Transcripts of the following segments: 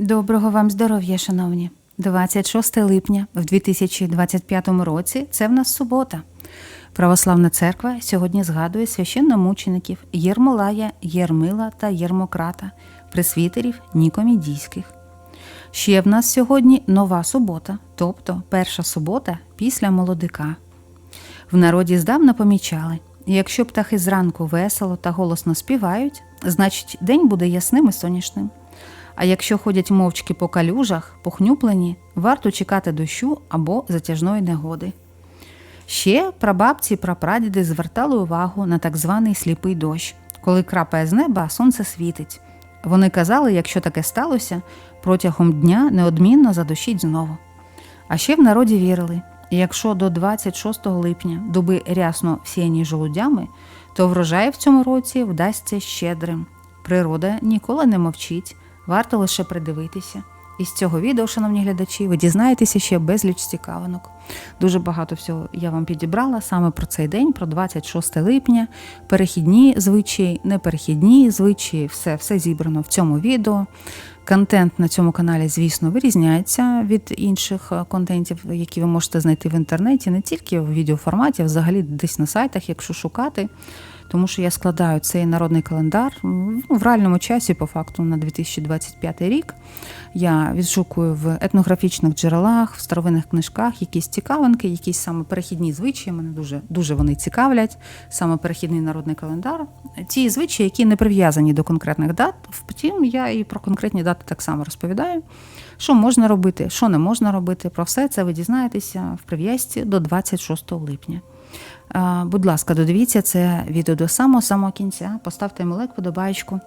Доброго вам здоров'я, шановні. 26 липня в 2025 році це в нас субота. Православна церква сьогодні згадує священномучеників Єрмолая, Єрмила та Єрмократа, пресвітерів Нікомідійських. Ще в нас сьогодні нова субота, тобто перша субота після молодика. В народі здавна помічали, якщо птахи зранку весело та голосно співають, значить день буде ясним і сонячним. А якщо ходять мовчки по калюжах, похнюплені, варто чекати дощу або затяжної негоди. Ще прабабці і прапрадіди звертали увагу на так званий сліпий дощ, коли крапає з неба, а сонце світить. Вони казали, якщо таке сталося, протягом дня неодмінно задощить знову. А ще в народі вірили, якщо до 26 липня дуби рясно всіяні жолудями, то врожай в цьому році вдасться щедрим. Природа ніколи не мовчить, варто лише придивитися. Із цього відео, шановні глядачі, ви дізнаєтеся ще безліч цікавинок. Дуже багато всього я вам підібрала саме про цей день, про 26 липня, перехідні звичаї, неперехідні звичаї, все, все зібрано в цьому відео. Контент на цьому каналі, звісно, вирізняється від інших е, контентів, які ви можете знайти в інтернеті, не тільки в відеоформаті, а взагалі десь на сайтах, якщо шукати. Тому що я складаю цей народний календар ну, в реальному часі, по факту, на 2025 рік. Я відшукую в етнографічних джерелах, в старовинних книжках якісь цікавинки, якісь саме перехідні звичаї. Мене дуже дуже вони цікавлять. Саме перехідний народний календар. Ті звичаї, які не прив'язані до конкретних дат. Втім, я і про конкретні дати так само розповідаю. Що можна робити, що не можна робити. Про все це ви дізнаєтеся в прив'язці до 26 липня. Будь ласка, додивіться це відео до самого самого кінця. Поставте йому лайк, подобаєчку.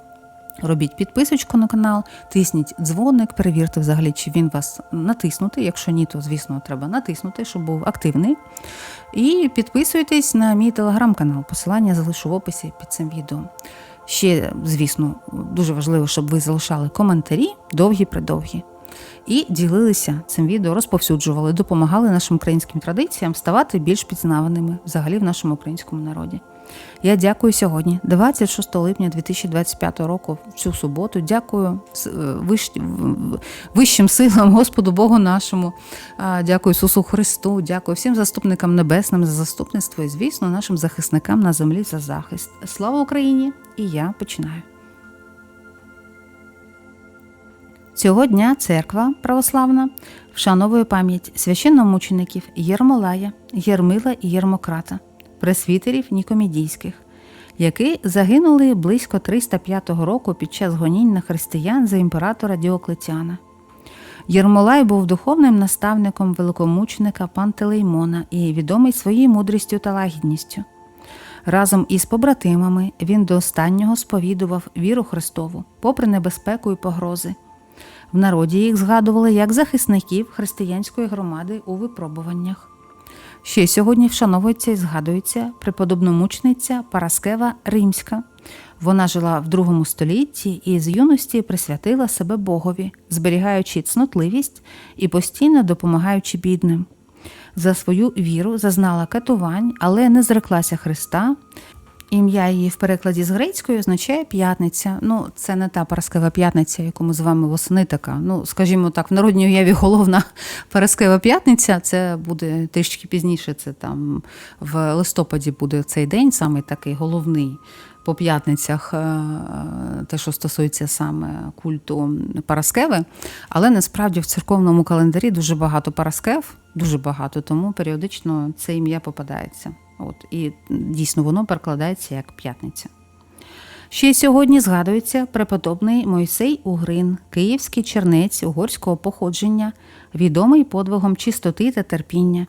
Робіть підписочку на канал, тисніть дзвоник, перевірте взагалі, чи він вас натиснутий. Якщо ні, то звісно треба натиснути, щоб був активний. І підписуйтесь на мій телеграм-канал. Посилання залишу в описі під цим відео. Ще, звісно, дуже важливо, щоб ви залишали коментарі, довгі-придовгі. І ділилися цим відео, розповсюджували, допомагали нашим українським традиціям ставати більш пізнаваними взагалі в нашому українському народі. Я дякую сьогодні, 26 липня 2025 року, в цю суботу. Дякую вищ- вищим силам Господу Богу нашому. Дякую Ісусу Христу, дякую всім заступникам небесним за заступництво і, звісно, нашим захисникам на землі за захист. Слава Україні! І я починаю. Цього дня церква православна вшановує пам'ять священномучеників Єрмолая, Єрмила і Єрмократа, пресвітерів Нікомідійських, які загинули близько 305 року під час гонінь на християн за імператора Діоклетіана. Єрмолай був духовним наставником великомученика Пантелеймона і відомий своєю мудрістю та лагідністю. Разом із побратимами він до останнього сповідував віру Христову, попри небезпеку і погрози. В народі їх згадували як захисників християнської громади у випробуваннях. Ще сьогодні вшановується і згадується преподобномучниця Параскева Римська. Вона жила в другому столітті і з юності присвятила себе Богові, зберігаючи цнотливість і постійно допомагаючи бідним. За свою віру зазнала катувань, але не зреклася Христа. Ім'я її в перекладі з грецької означає п'ятниця. Ну, це не та Параскева п'ятниця, яку ми з вами восени така. Ну, скажімо так, в народній уяві головна Параскева п'ятниця. Це буде трішки пізніше. Це там в листопаді буде цей день, саме такий головний по п'ятницях, е, те, що стосується саме культу Параскеви. Але насправді в церковному календарі дуже багато Параскев, дуже багато, тому періодично це ім'я попадається. От, і дійсно воно перекладається як п'ятниця. Ще сьогодні згадується преподобний Мойсей Угрин, київський чернець угорського походження, відомий подвигом чистоти та терпіння.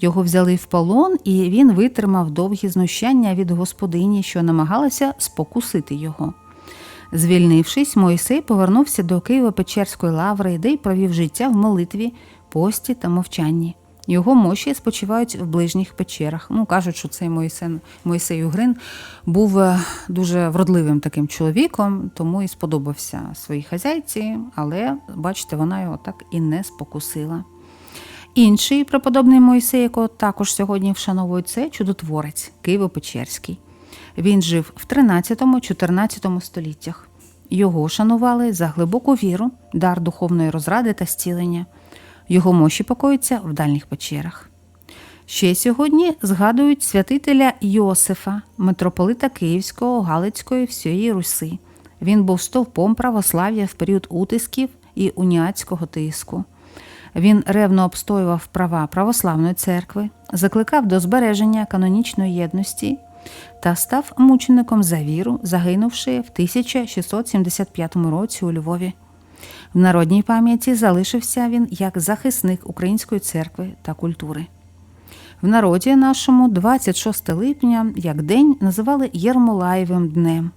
Його взяли в полон, і він витримав довгі знущання від господині, що намагалася спокусити його. Звільнившись, Мойсей повернувся до Києво-Печерської лаври, де й провів життя в молитві, пості та мовчанні. Його мощі спочивають в ближніх печерах. Ну, кажуть, що цей Мойсен, Мойсей Угрин був е, дуже вродливим таким чоловіком, тому і сподобався своїй хазяйці, але, бачите, вона його так і не спокусила. Інший преподобний Мойсей, якого також сьогодні вшановують, це чудотворець Києво-Печерський. Він жив в 13-14 століттях. Його шанували за глибоку віру, дар духовної розради та зцілення. Його мощі покоїться в дальніх печерах. Ще сьогодні згадують святителя Йосифа, митрополита Київського, Галицької всієї Руси. Він був стовпом православ'я в період утисків і уніатського тиску. Він ревно обстоював права православної церкви, закликав до збереження канонічної єдності та став мучеником за віру, загинувши в 1675 році у Львові. В народній пам'яті залишився він як захисник української церкви та культури. В народі нашому 26 липня як день називали Єрмолаєвим днем.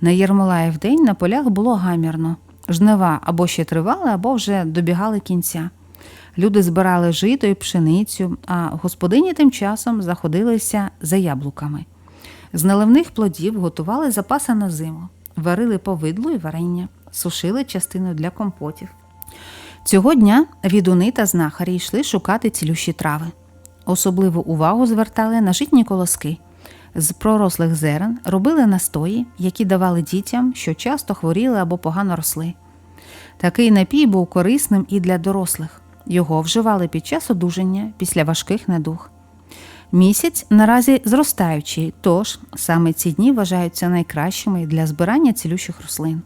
На Єрмолаєв день на полях було гамірно. Жнива або ще тривали, або вже добігали кінця. Люди збирали жито і пшеницю, а господині тим часом заходилися за яблуками. З наливних плодів готували запаси на зиму, варили повидло і варення, сушили частину для компотів. Цього дня відуни та знахарі йшли шукати цілющі трави. Особливу увагу звертали на житні колоски. З пророслих зерен робили настої, які давали дітям, що часто хворіли або погано росли. Такий напій був корисним і для дорослих. Його вживали під час одужання після важких недуг. Місяць наразі зростаючий, тож саме ці дні вважаються найкращими для збирання цілющих рослин.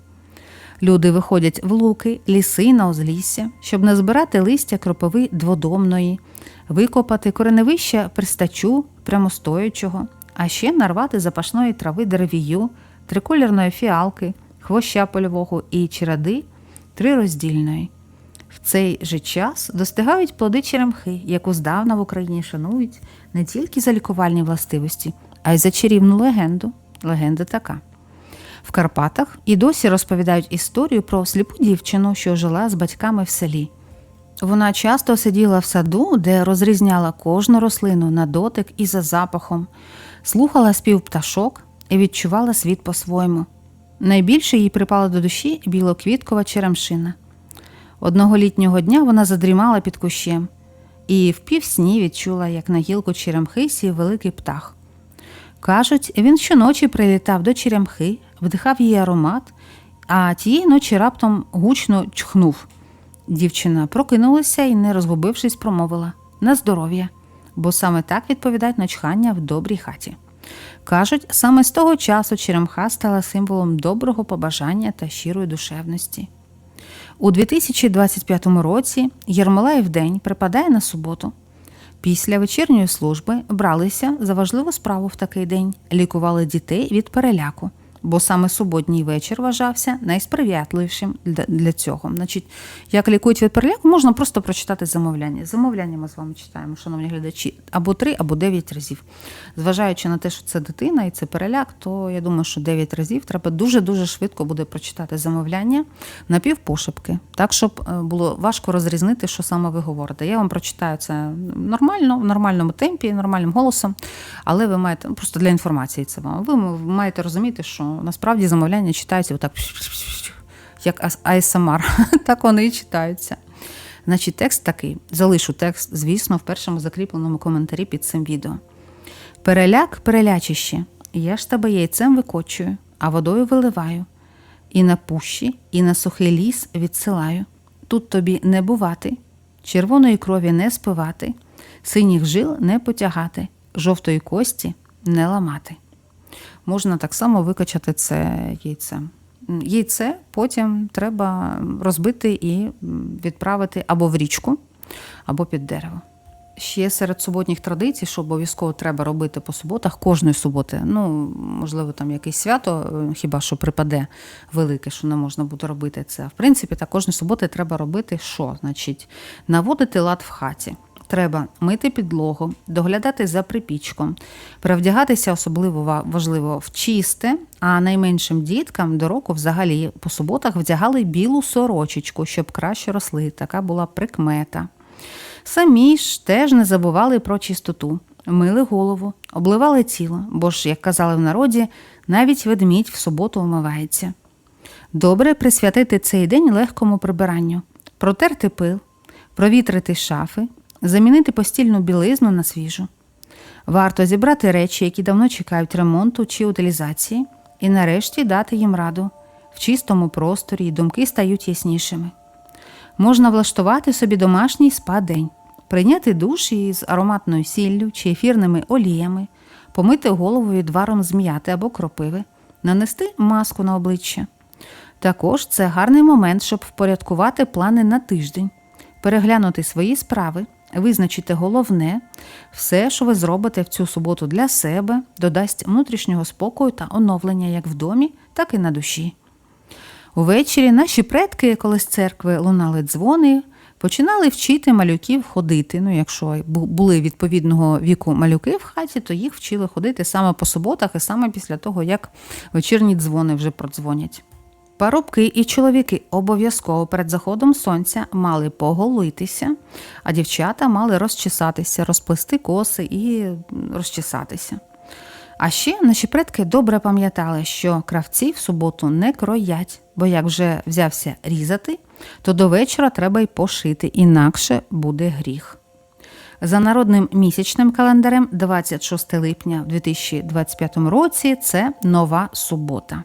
Люди виходять в луки, ліси на узлісся, щоб назбирати листя кропиви дводомної, викопати кореневища пристачу прямостоячого, а ще нарвати запашної трави деревію, триколірної фіалки, хвоща польового і чиради трироздільної. В цей же час достигають плоди черемхи, яку здавна в Україні шанують не тільки за лікувальні властивості, а й за чарівну легенду. Легенда така. В Карпатах і досі розповідають історію про сліпу дівчину, що жила з батьками в селі. Вона часто сиділа в саду, де розрізняла кожну рослину на дотик і за запахом, слухала спів пташок і відчувала світ по-своєму. Найбільше їй припала до душі білоквіткова черемшина. Одного літнього дня вона задрімала під кущем і в півсні відчула, як на гілку черемхи сів великий птах. Кажуть, він щоночі прилітав до черемхи, вдихав її аромат, а тієї ночі раптом гучно чхнув. Дівчина прокинулася і, не розгубившись, промовила на здоров'я, бо саме так відповідають на чхання в добрій хаті. Кажуть, саме з того часу черемха стала символом доброго побажання та щирої душевності. У 2025 році Єрмолаїв день припадає на суботу. Після вечірньої служби бралися за важливу справу в такий день, лікували дітей від переляку, бо саме суботній вечір вважався найсприятливішим для, цього. Значить, як лікують від переляку, можна просто прочитати замовляння. Замовляння ми з вами читаємо, шановні глядачі, або три, або дев'ять разів. Зважаючи на те, що це дитина і це переляк, то я думаю, що дев'ять разів треба дуже-дуже швидко буде прочитати замовляння на півпошепки, так, щоб е, було важко розрізнити, що саме ви говорите. Я вам прочитаю це нормально, в нормальному темпі, нормальним голосом, але ви маєте ну, просто для інформації це вам. Ви маєте розуміти, що насправді замовляння читаються отак, як АСМР, так вони і читаються. Значить, текст такий. Залишу текст, звісно, в першому закріпленому коментарі під цим відео. Переляк, перелячище, я ж тебе яйцем викочую, а водою виливаю, і на пущі, і на сухий ліс відсилаю. Тут тобі не бувати, червоної крові не спивати, синіх жил не потягати, жовтої кості не ламати. Можна так само викачати це яйцем. Яйце потім треба розбити і відправити або в річку, або під дерево. Ще серед суботніх традицій, що обов'язково треба робити по суботах, кожної суботи. Ну, можливо, там якесь свято, хіба що припаде велике, що не можна буде робити це. В принципі, так кожної суботи треба робити що? Значить, наводити лад в хаті. Треба мити підлогу, доглядати за припічком, перевдягатися особливо важливо в чисте, а найменшим діткам до року взагалі по суботах вдягали білу сорочечку, щоб краще росли. Така була прикмета. Самі ж теж не забували про чистоту, мили голову, обливали тіло, бо ж, як казали в народі, навіть ведмідь в суботу вмивається. Добре присвятити цей день легкому прибиранню, протерти пил, провітрити шафи, замінити постільну білизну на свіжу. Варто зібрати речі, які давно чекають ремонту чи утилізації, і нарешті дати їм раду. в чистому просторі думки стають яснішими. Можна влаштувати собі домашній спа-день, прийняти душ із ароматною сіллю чи ефірними оліями, помити голову відваром з м'яти або кропиви, нанести маску на обличчя. Також це гарний момент, щоб впорядкувати плани на тиждень, переглянути свої справи, визначити головне, все, що ви зробите в цю суботу для себе, додасть внутрішнього спокою та оновлення як в домі, так і на душі. Увечері наші предки, коли з церкви лунали дзвони, починали вчити малюків ходити. Ну, якщо були відповідного віку малюки в хаті, то їх вчили ходити саме по суботах і саме після того, як вечірні дзвони вже продзвонять. Парубки і чоловіки обов'язково перед заходом сонця мали поголитися, а дівчата мали розчесатися, розплести коси і розчесатися. А ще наші предки добре пам'ятали, що кравці в суботу не кроять, бо як вже взявся різати, то до вечора треба й пошити, інакше буде гріх. За народним місячним календарем 26 липня в 2025 році це нова субота.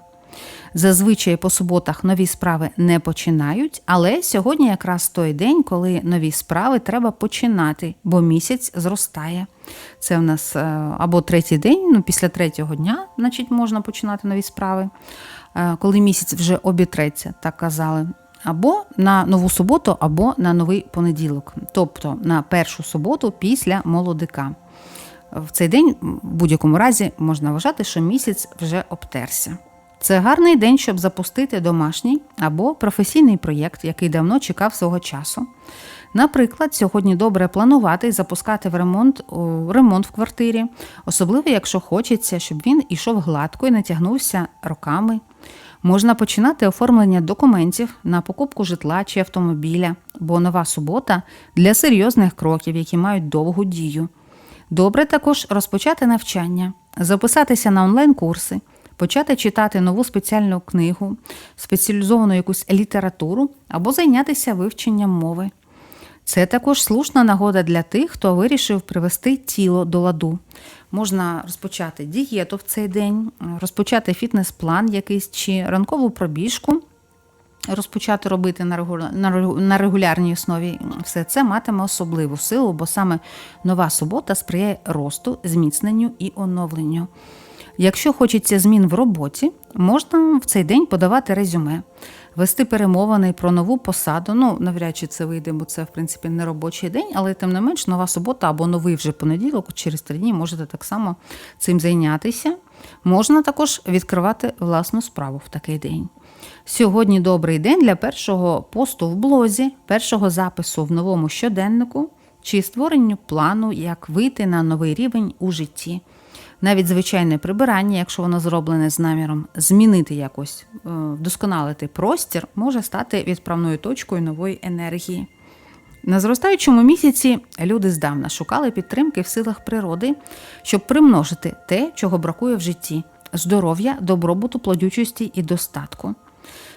Зазвичай по суботах нові справи не починають, але сьогодні якраз той день, коли нові справи треба починати, бо місяць зростає. Це в нас е, або третій день, ну після третього дня, значить, можна починати нові справи, е, коли місяць вже обітреться, так казали. Або на нову суботу, або на новий понеділок, тобто на першу суботу після молодика. В цей день, в будь-якому разі, можна вважати, що місяць вже обтерся. Це гарний день, щоб запустити домашній або професійний проєкт, який давно чекав свого часу. Наприклад, сьогодні добре планувати і запускати в ремонт, ремонт в квартирі, особливо якщо хочеться, щоб він ішов гладко і не тягнувся роками. Можна починати оформлення документів на покупку житла чи автомобіля, бо нова субота для серйозних кроків, які мають довгу дію. Добре також розпочати навчання, записатися на онлайн-курси, почати читати нову спеціальну книгу, спеціалізовану якусь літературу або зайнятися вивченням мови. Це також слушна нагода для тих, хто вирішив привести тіло до ладу. Можна розпочати дієту в цей день, розпочати фітнес-план якийсь чи ранкову пробіжку, розпочати робити на регуля- на регу- на регулярній основі. Все це матиме особливу силу, бо саме нова субота сприяє росту, зміцненню і оновленню. Якщо хочеться змін в роботі, можна в цей день подавати резюме, вести перемовини про нову посаду. Ну, навряд чи це вийде, бо це, в принципі, не робочий день, але тим не менш, нова субота або новий вже понеділок, через три дні можете так само цим зайнятися. Можна також відкривати власну справу в такий день. Сьогодні добрий день для першого посту в блозі, першого запису в новому щоденнику чи створенню плану, як вийти на новий рівень у житті. Навіть звичайне прибирання, якщо воно зроблене з наміром змінити якось, е, вдосконалити простір, може стати відправною точкою нової енергії. На зростаючому місяці люди здавна шукали підтримки в силах природи, щоб примножити те, чого бракує в житті здоров'я, добробуту, плодючості і достатку.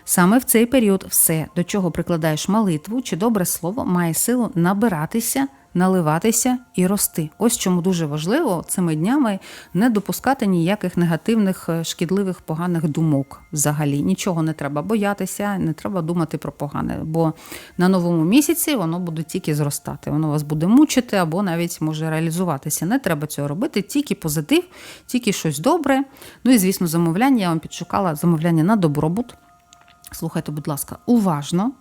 Саме в цей період все, до чого прикладаєш молитву чи добре слово, має силу набиратися, наливатися і рости. Ось чому дуже важливо цими днями не допускати ніяких негативних, е, шкідливих, поганих думок взагалі. Нічого не треба боятися, не треба думати про погане, бо на новому місяці воно буде тільки зростати. Воно вас буде мучити або навіть може реалізуватися. Не треба цього робити, тільки позитив, тільки щось добре. Ну і звісно, замовляння. Я вам підшукала замовляння на добробут. Слухайте, будь ласка, уважно.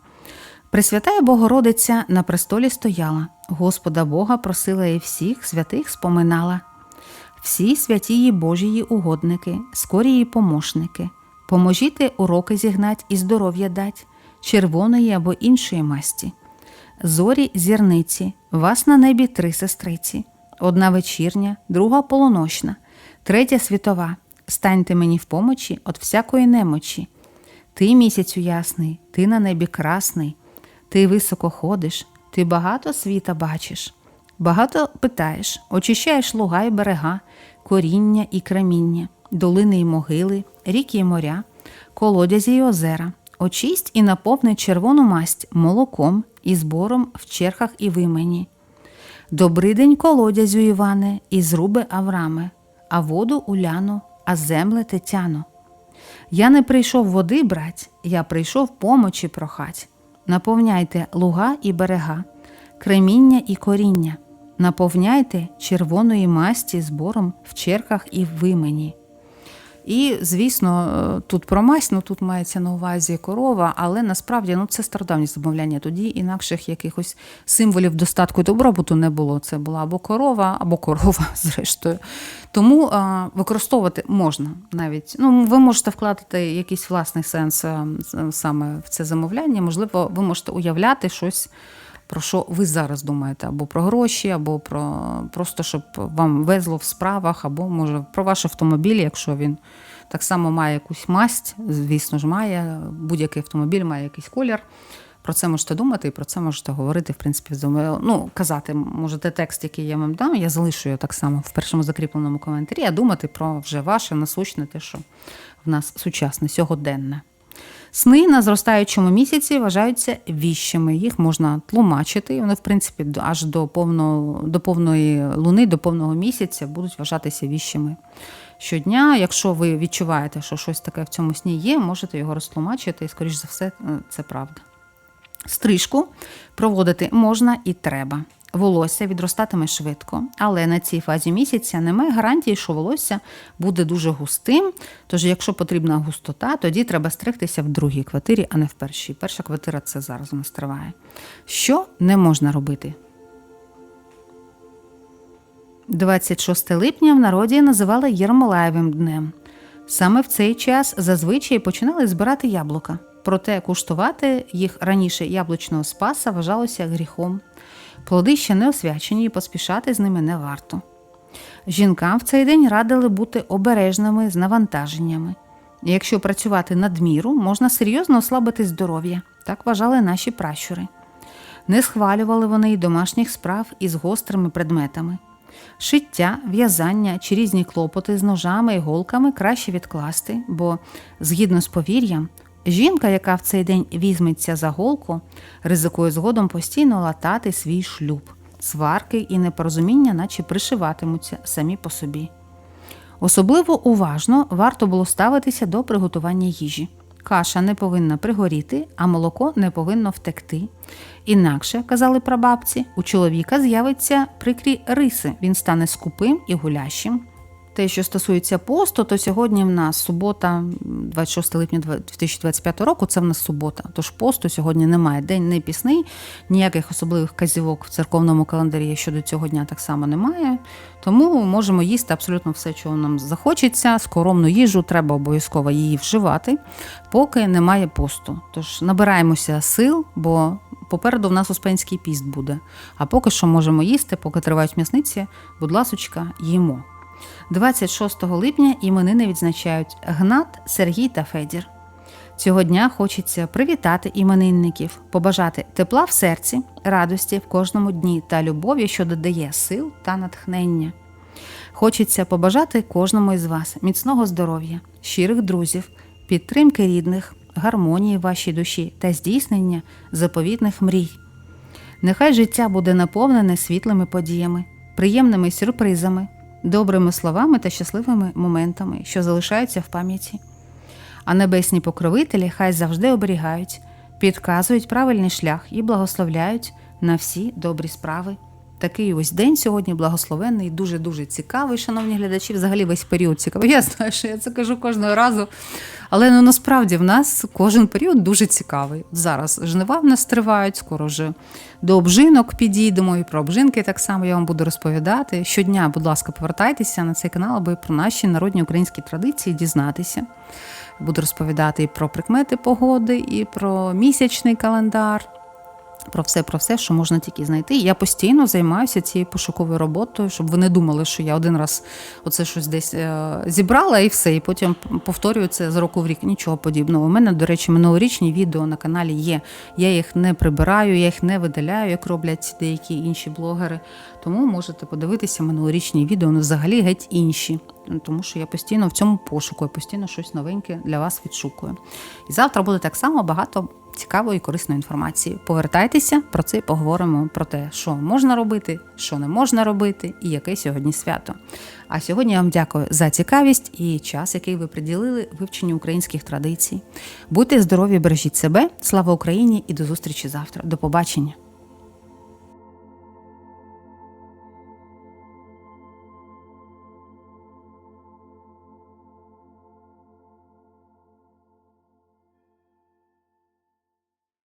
Пресвятая Богородиця на престолі стояла, Господа Бога просила і всіх святих споминала. Всі святі її Божії угодники, скорі її помощники, поможіте уроки зігнать і здоров'я дать, червоної або іншої масті. Зорі зірниці, вас на небі три сестриці, одна вечірня, друга полуночна, третя світова. Станьте мені в помочі от всякої немочі. Ти місяцю ясний, ти на небі красний, ти високо ходиш, ти багато світа бачиш, багато питаєш, очищаєш луга й берега, коріння і креміння, долини й могили, ріки й моря, колодязі й озера, очисть і наповни червону масть молоком і збором в черхах і вимені. Добрий день колодязю Іване, і зруби Авраме, а воду Уляну, а земле Тетяно. Я не прийшов води брать, я прийшов помочі прохать. Наповняйте луга і берега, креміння і коріння, наповняйте червоної масті збором в черках і в вимені. І, звісно, е, тут про мазь, ну тут мається на увазі корова, але насправді ну, це стародавні замовляння. Тоді інакших якихось символів достатку і добробуту не було. Це була або корова, або корова, зрештою. Тому а, використовувати можна навіть. Ну, ви можете вкладати якийсь власний сенс а, саме в це замовляння. Можливо, ви можете уявляти щось. Про що ви зараз думаєте? Або про гроші, або про просто щоб вам везло в справах, або може про ваш автомобіль, якщо він так само має якусь масть, звісно ж, має будь-який автомобіль має якийсь колір. Про це можете думати і про це можете говорити, в принципі, думаю, ну, казати, можете текст, який я вам дам, я залишу його так само в першому закріпленому коментарі, а думати про вже ваше насущне, те, що в нас сучасне, сьогоденне. Сни на зростаючому місяці вважаються віщими. Їх можна тлумачити. і Вони, в принципі, аж до повного, до повної луни, до повного місяця будуть вважатися віщими. Щодня, якщо ви відчуваєте, що щось таке в цьому сні є, можете його розтлумачити, і, скоріш за все, е, це правда. Стрижку проводити можна і треба. Волосся відростатиме швидко, але на цій фазі місяця немає гарантії, що волосся буде дуже густим. Тож, якщо потрібна густота, тоді треба стригтися в другій квартирі, а не в першій. Перша квартира це зараз у нас триває. Що не можна робити? 26 липня в народі називали Єрмолаєвим днем. Саме в цей час зазвичай починали збирати яблука. Проте куштувати їх раніше яблучного спаса вважалося гріхом. Плоди ще не освячені і поспішати з ними не варто. Жінкам в цей день радили бути обережними з навантаженнями. Якщо працювати надміру, можна серйозно ослабити здоров'я. Так вважали наші пращури. Не схвалювали вони й домашніх справ із гострими предметами. Шиття, в'язання чи різні клопоти з ножами і голками краще відкласти, бо, згідно з повір'ям, жінка, яка в цей день візьметься за голку, ризикує згодом постійно латати свій шлюб. Сварки і непорозуміння, наче пришиватимуться самі по собі. Особливо уважно варто було ставитися до приготування їжі. Каша не повинна пригоріти, а молоко не повинно втекти. Інакше, казали прабабці, у чоловіка з'явиться прикрі риси, він стане скупим і гулящим. Те, що стосується посту, то сьогодні в нас субота, 26 липня 2025 року, це в нас субота. Тож посту сьогодні немає. День не пісний, ніяких особливих казівок в церковному календарі щодо цього дня так само немає. Тому можемо їсти абсолютно все, чого нам захочеться. Скоромну їжу треба обов'язково її вживати, поки немає посту. Тож набираємося сил, бо попереду в нас успенський піст буде. А поки що можемо їсти, поки тривають м'ясниці, будь ласочка, їмо. 26 липня іменини відзначають Гнат, Сергій та Федір. Цього дня хочеться привітати іменинників, побажати тепла в серці, радості в кожному дні та любові, що додає сил та натхнення. Хочеться побажати кожному із вас міцного здоров'я, щирих друзів, підтримки рідних, гармонії в вашій душі та здійснення заповітних мрій. Нехай життя буде наповнене світлими подіями, приємними сюрпризами, добрими словами та щасливими моментами, що залишаються в пам'яті. А небесні покровителі хай завжди оберігають, підказують правильний шлях і благословляють на всі добрі справи. Такий ось день сьогодні благословенний, дуже дуже цікавий, шановні глядачі. Взагалі весь період цікавий. Я знаю, що я це кажу кожного разу. Але ну, насправді в нас кожен період дуже цікавий. Зараз жнива в нас тривають, скоро вже до обжинок підійдемо, і про обжинки так само я вам буду розповідати. Щодня, будь ласка, повертайтеся на цей канал, аби про наші народні українські традиції дізнатися. Буду розповідати і про прикмети погоди, і про місячний календар. Про все, про все, що можна тільки знайти. Я постійно займаюся цією пошуковою роботою, щоб ви не думали, що я один раз оце щось десь е, зібрала і все, і потім повторюю це з року в рік. Нічого подібного. У мене, до речі, минулорічні відео на каналі є. Я їх не прибираю, я їх не видаляю, як роблять деякі інші блогери. Тому можете подивитися минулорічні відео, вони взагалі геть інші. Тому що я постійно в цьому пошуку, я постійно щось новеньке для вас відшукую. І завтра буде так само багато цікавою і корисною інформацією. Повертайтеся про це і поговоримо про те, що можна робити, що не можна робити, і яке сьогодні свято. А сьогодні я вам дякую за цікавість і час, який ви приділили вивченню українських традицій. Будьте здорові, бережіть себе. Слава Україні і до зустрічі завтра. До побачення.